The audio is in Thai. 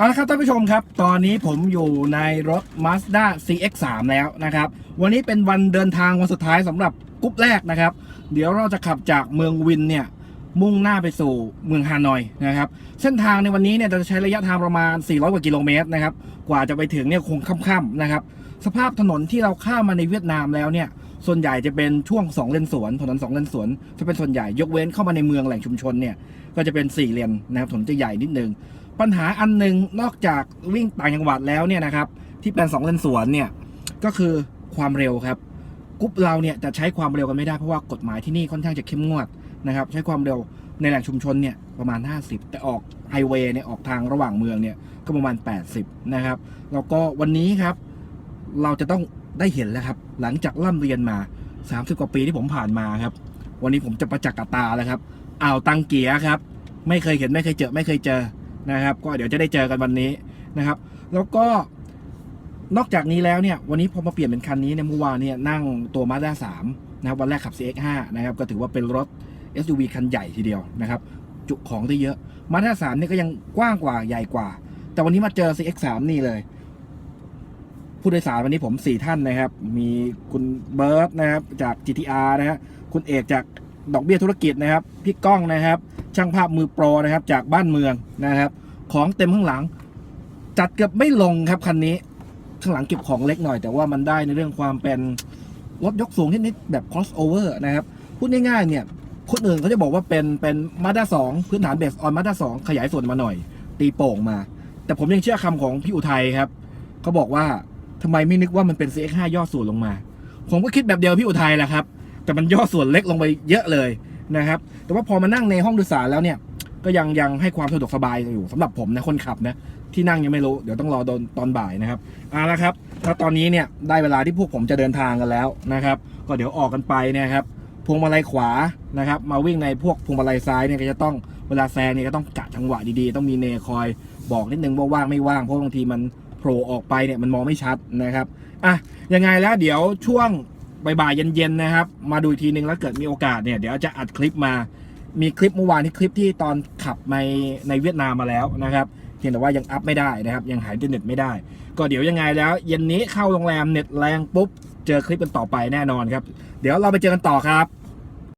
เอาละครับท่านผู้ชมครับ ตอนนี้ผมอยู่ในรถ Mazda CX-3 แล้วนะครับ วันนี้เป็นวันเดินทางวันสุดท้ายสำหรับกรุ๊ปแรกนะครับ เดี๋ยวเราจะขับจากเมืองวินเนี่ย มุ่งหน้าไปสู่เมืองฮานอยนะครับ เส้นทางในวันนี้เนี่ยจะใช้ระยะทางประมาณ 400 กว่ากิโลเมตรนะครับ กว่าจะไปถึงเนี่ยคงค่ำๆนะครับ สภาพถนนที่เราข้ามมาในเวียดนามแล้วเนี่ย ส่วนใหญ่จะเป็นช่วง 2 เลนสวน ถนน 2 เลนสวน จะเป็นส่วนใหญ่ยกเว้นเข้ามาในเมืองแหล่งชุมชนเนี่ย ก็จะเป็น4เลนนะครับ ถนนจะใหญ่นิดนึง ปัญหาอันหนึ่งนอกจากวิ่งต่างจังหวัดแล้วเนี่ยนะครับ ที่เป็น2เลนสวนเนี่ยก็คือความเร็วครับกรุ๊ปเราเนี่ยจะใช้ความเร็วกันไม่ได้เพราะว่ากฎหมายที่นี่ค่อนข้างจะเข้มงวดนะครับ ใช้ความเร็วในแหล่งชุมชนเนี่ยประมาณ 50 แต่ออกไฮเวย์เนี่ยออกทางระหว่างเมืองเนี่ยก็ประมาณ 80 นะครับ แล้วก็วันนี้ครับ เราจะต้องได้เห็นแล้วครับ หลังจากร่ำเรียนมา 30 กว่าปีที่ผมผ่านมาครับ วันนี้ผมจะประจักษ์กับตาแล้วครับอ่าวตังเกียครับ ไม่เคยเห็นไม่เคยเจอไม่เคยเจอ นะครับ ก็เดี๋ยวจะได้เจอกันวันนี้นะครับ แล้วก็นอกจากนี้แล้วเนี่ยวันนี้พอมาเปลี่ยนเป็นคันนี้เนี่ยเมื่อวานเนี่ยนั่งตัว Mazda 3นะครับวันแรกขับ CX5 นะครับก็ถือว่าเป็นรถ SUV คันใหญ่ทีเดียวนะครับจุของได้เยอะ Mazda 3เนี่ยก็ยังกว้างกว่าใหญ่กว่า แต่วันนี้มาเจอ CX3 นี่เลย ผู้โดยสารวันนี้ผมสี่ท่านนะครับ มีคุณเบิร์ตนะครับจาก GTR นะฮะคุณเอกจาก ดอกเบี้ยธุรกิจนะครับ พี่ก้องนะครับ ช่างภาพมือโปรนะครับ จากบ้านเมืองนะครับ ของเต็มข้างหลัง จัดเกือบไม่ลงครับคันนี้ ข้างหลังเก็บของเล็กหน่อย แต่ว่ามันได้ในเรื่องความเป็นรถยกสูงนิดๆแบบ crossover นะครับ พูดง่ายๆเนี่ยคนอื่นเขาจะบอกว่าเป็นเป็นมาด้าสองพื้นฐานเบสออนมาด้าสองขยายส่วนมาหน่อย ตีโป่งมา แต่ผมยังเชื่อคำของพี่อุทัยครับเขาบอกว่าทำไมไม่นึกว่ามันเป็น CX5 ย่อส่วนลงมา ผมก็คิดแบบเดียวพี่อุทัยแหละครับ แต่มันย่อส่วนเล็กลงไปเยอะเลยนะครับ แต่ว่าพอมานั่งในห้องโดยสารแล้วเนี่ย ก็ยังยังให้ความสะดวกสบายอยู่สำหรับผมนะคนขับนะ ที่นั่งยังไม่รู้ เดี๋ยวต้องรอตอนตอนบ่ายนะครับเอาละครับแล้วตอนนี้เนี่ยได้เวลาที่พวกผมจะเดินทางกันแล้วนะครับ ก็เดี๋ยวออกกันไปนะครับพวงมาลัยขวานะครับ มาวิ่งในพวกพวงมาลัยซ้ายเนี่ยก็จะต้องเวลาแซงเนี่ยก็ต้องกะจังหวะดีๆ ต้องมีเนคอยบอกนิดนึงว่าว่างไม่ว่างเพราะบางทีมันโผล่ออกไปเนี่ยมันมองไม่ชัดนะครับอะยังไงแล้วเดี๋ยวช่วง บ่ายเย็นๆนะครับ มาดูอีกทีนึงแล้วเกิดมีโอกาสเนี่ยเดี๋ยวจะอัดคลิปมา มีคลิปเมื่อวานที่คลิปที่ตอนขับในในเวียดนามมาแล้วนะครับเพียงแต่ว่ายังอัพไม่ได้นะครับ ยังหายอินเน็ตไม่ได้ ก็เดี๋ยวยังไงแล้ว เย็นนี้เข้าโรงแรมเน็ตแรงปุ๊บเจอคลิปกันต่อไปแน่นอนครับ เดี๋ยวเราไปเจอกันต่อครับ